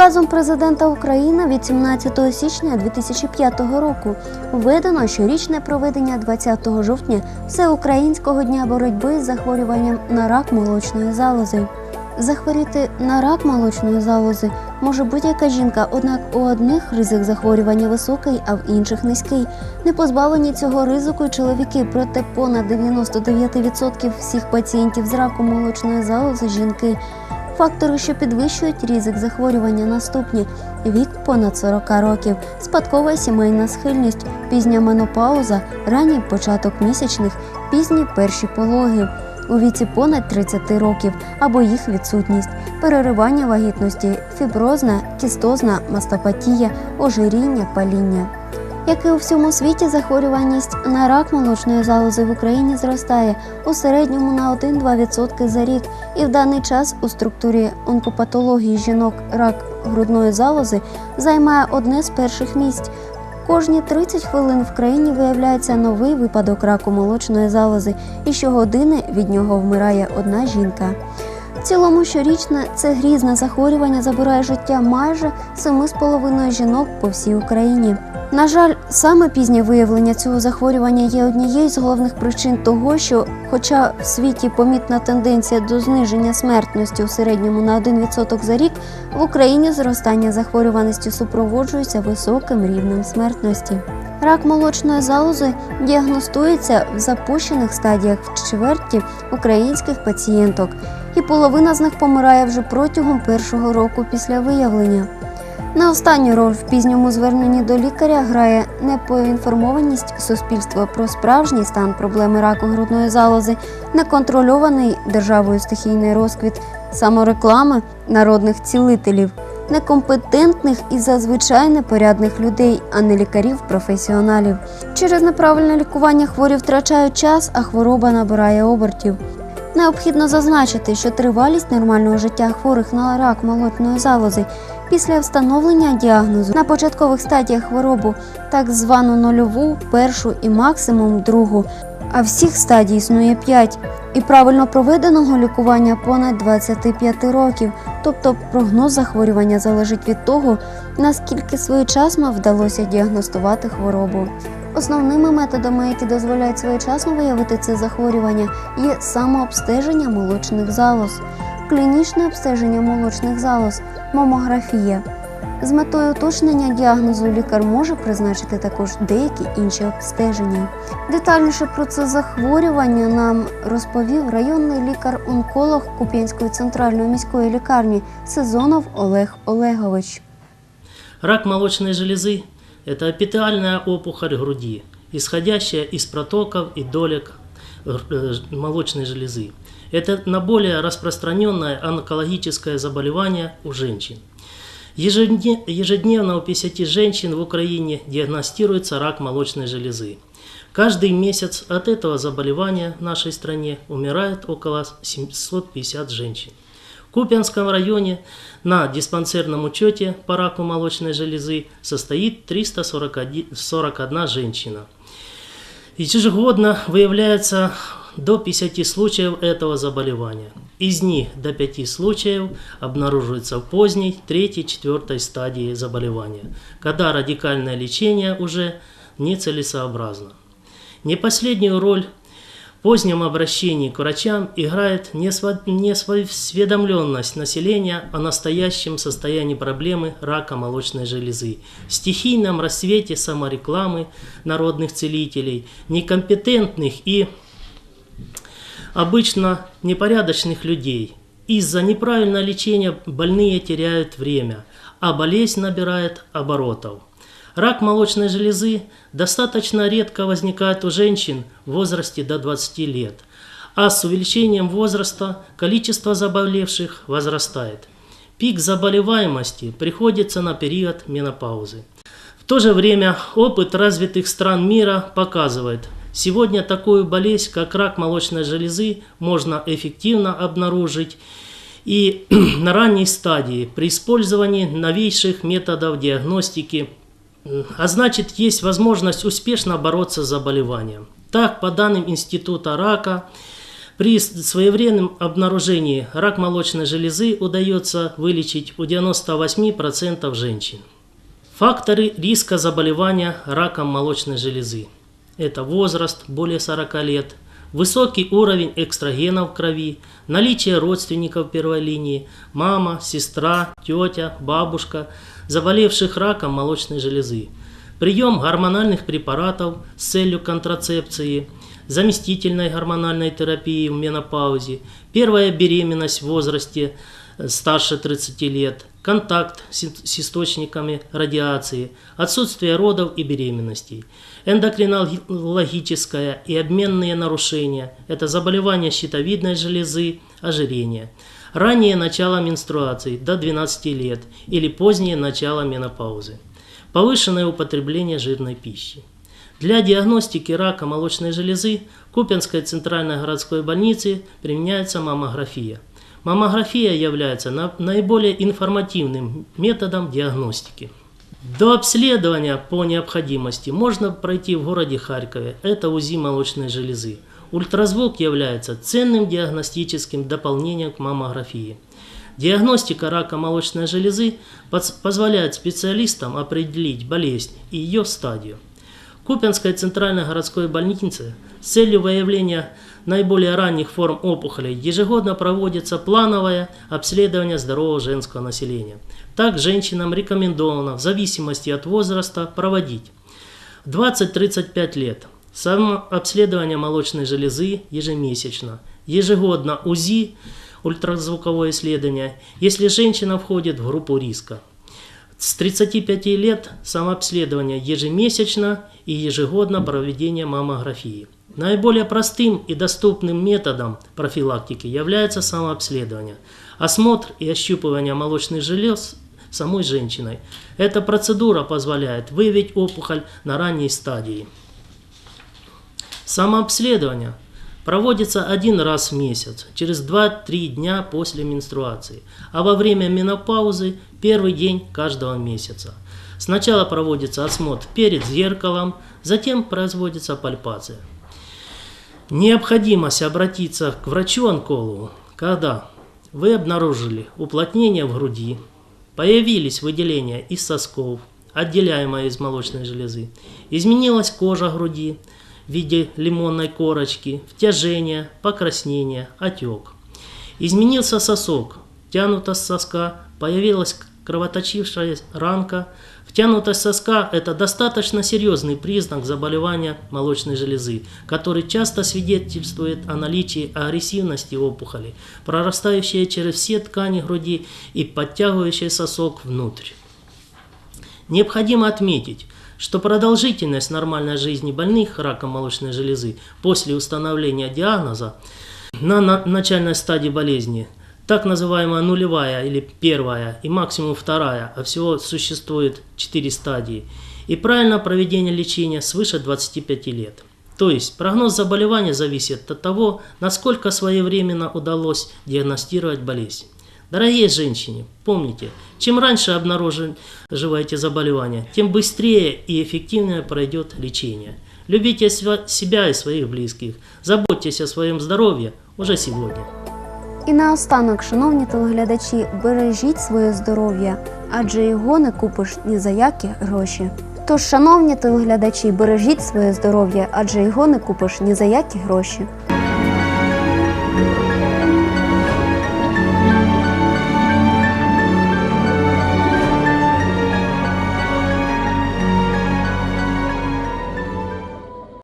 Указом президента України від 17 січня 2005 року введено щорічне проведення 20 жовтня Всеукраїнського дня боротьби з захворюванням на рак молочної залози. Захворіти на рак молочної залози може будь-яка жінка, однак у одних ризик захворювання високий, а в інших низький. Не позбавлені цього ризику чоловіки, проте понад 99% всіх пацієнтів з раком молочної залози жінки. Фактори, що підвищують ризик захворювання, наступні: вік понад 40 років, спадкова сімейна схильність, пізня менопауза, ранній початок місячних, пізні перші пологи. У віці понад 30 років або їх відсутність, переривання вагітності, фіброзна, кістозна мастопатія, ожиріння, паління. Як і у всьому світі, захворюваність на рак молочної залози в Україні зростає у середньому на 1-2% за рік, і в даний час у структурі онкопатології жінок рак грудної залози займає одне з перших місць. Кожні 30 хвилин в країні виявляється новий випадок раку молочної залози, і щогодини від нього вмирає одна жінка. В цілому щорічне це грізне захворювання забирає життя майже 7,5 жінок по всій Україні. На жаль, саме пізнє виявлення цього захворювання є однією з головних причин того, що, хоча в світі помітна тенденція до зниження смертності у середньому на 1% за рік, в Україні зростання захворюваності супроводжується високим рівнем смертності. Рак молочної залози діагностується в запущених стадіях в чверті українських пацієнток, і половина з них помирає вже протягом першого року після виявлення. На останню роль в пізньому зверненні до лікаря грає непоінформованість суспільства про справжній стан проблеми раку грудної залози, неконтрольований державою стихійний розквіт, самореклами народних цілителів, некомпетентних і зазвичай непорядних людей, а не лікарів-професіоналів. Через неправильне лікування хворі втрачають час, а хвороба набирає обертів. Необхідно зазначити, що тривалість нормального життя хворих на рак молочної залози після встановлення діагнозу на початкових стадіях хворобу, так звану нульову, першу і максимум другу, а всіх стадій існує 5, і правильно проведеного лікування понад 25 років. Тобто прогноз захворювання залежить від того, наскільки своєчасно вдалося діагностувати хворобу. Основними методами, які дозволяють своєчасно виявити це захворювання, є самообстеження молочних залоз, клінічне обстеження молочних залоз, мамографія. З метою уточнення діагнозу лікар може призначити також деякі інші обстеження. Детальніше про це захворювання нам розповів районний лікар-онколог Куп'янської центральної міської лікарні Сезонов Олег Олегович. Рак молочной железы – это эпителиальная опухоль груди, исходящая из протоков и долек э, молочной железы. Это наиболее распространенное онкологическое заболевание у женщин. Ежедне- Ежедневно у 50 женщин в Украине диагностируется рак молочной железы. Каждый месяц от этого заболевания в нашей стране умирает около 750 женщин. Купянском районе на диспансерном учете по раку молочной железы состоит 341 женщина. Ежегодно выявляется до 50 случаев этого заболевания. Из них до 5 случаев обнаруживается в поздней, третьей, четвертой стадии заболевания, когда радикальное лечение уже нецелесообразно. Не последнюю роль позднем обращении к врачам играет несведомленность населения о настоящем состоянии проблемы рака молочной железы, стихийном рассвете саморекламы народных целителей, некомпетентных и обычно непорядочных людей. Из-за неправильного лечения больные теряют время, а болезнь набирает оборотов. Рак молочной железы достаточно редко возникает у женщин в возрасте до 20 лет, а с увеличением возраста количество заболевших возрастает. Пик заболеваемости приходится на период менопаузы. В то же время опыт развитых стран мира показывает, сегодня такую болезнь, как рак молочной железы, можно эффективно обнаружить и на ранней стадии при использовании новейших методов диагностики, а значит есть возможность успешно бороться с заболеванием. Так, по данным Института рака, При своевременном обнаружении рак молочной железы удается вылечить у 98% женщин. Факторы риска заболевания раком молочной железы. Это возраст более 40 лет, высокий уровень экстрагенов в крови, наличие родственников первой линии, мама, сестра, тетя, бабушка, заболевших раком молочной железы, прием гормональных препаратов с целью контрацепции, заместительной гормональной терапии в менопаузе, первая беременность в возрасте э, старше 30 лет, контакт с ис- с источниками радиации, отсутствие родов и беременностей, эндокринологическое и обменные нарушения – это заболевания щитовидной железы, ожирение, раннее начало менструации до 12 лет или позднее начало менопаузы, повышенное употребление жирной пищи. Для диагностики рака молочной железы в Купинской центральной городской больнице применяется маммография. Маммография является на- наиболее информативным методом диагностики. До обследования по необходимости можно пройти в городе Харькове. Это УЗИ молочной железы. Ультразвук является ценным диагностическим дополнением к маммографии. Диагностика рака молочной железы позволяет специалистам определить болезнь и ее стадию. В Купинской центральной городской больнице с целью выявления наиболее ранних форм опухолей ежегодно проводится плановое обследование здорового женского населения. Так женщинам рекомендовано в зависимости от возраста проводить в 20-35 лет самообследование молочной железы ежемесячно, ежегодно УЗИ, ультразвуковое исследование, если женщина входит в группу риска. С 35 лет самообследование ежемесячно и ежегодно проведение маммографии. Наиболее простым и доступным методом профилактики является самообследование, осмотр и ощупывание молочных желез самой женщиной. Эта процедура позволяет выявить опухоль на ранней стадии. Самообследование проводится один раз в месяц, через 2-3 дня после менструации, а во время менопаузы первый день каждого месяца. Сначала проводится осмотр перед зеркалом, затем производится пальпация. Необходимость обратиться к врачу-онкологу, когда вы обнаружили уплотнение в груди, появились выделения из сосков, отделяемые из молочной железы, изменилась кожа груди в виде лимонной корочки, втяжение, покраснение, отек. Изменился сосок, тянутость соска, появилась кровоточившая ранка. Втянутость соска – это достаточно серьезный признак заболевания молочной железы, который часто свидетельствует о наличии агрессивности опухоли, прорастающей через все ткани груди и подтягивающей сосок внутрь. Необходимо отметить, что продолжительность нормальной жизни больных раком молочной железы после установления диагноза на на- начальной стадии болезни, так называемая нулевая или первая и максимум вторая, а всего существует 4 стадии, и правильное проведение лечения свыше 25 лет. То есть прогноз заболевания зависит от того, насколько своевременно удалось диагностировать болезнь. Дорогие женщины, помните, чем раньше обнаруживаете заболевание, тем быстрее и эффективнее пройдет лечение. Любите себя и своих близких, заботьтесь о своем здоровье уже сегодня. І наостанок, шановні телеглядачі, бережіть своє здоров'я, адже його не купиш ні за які гроші. Тож, шановні телеглядачі, бережіть своє здоров'я, адже його не купиш ні за які гроші.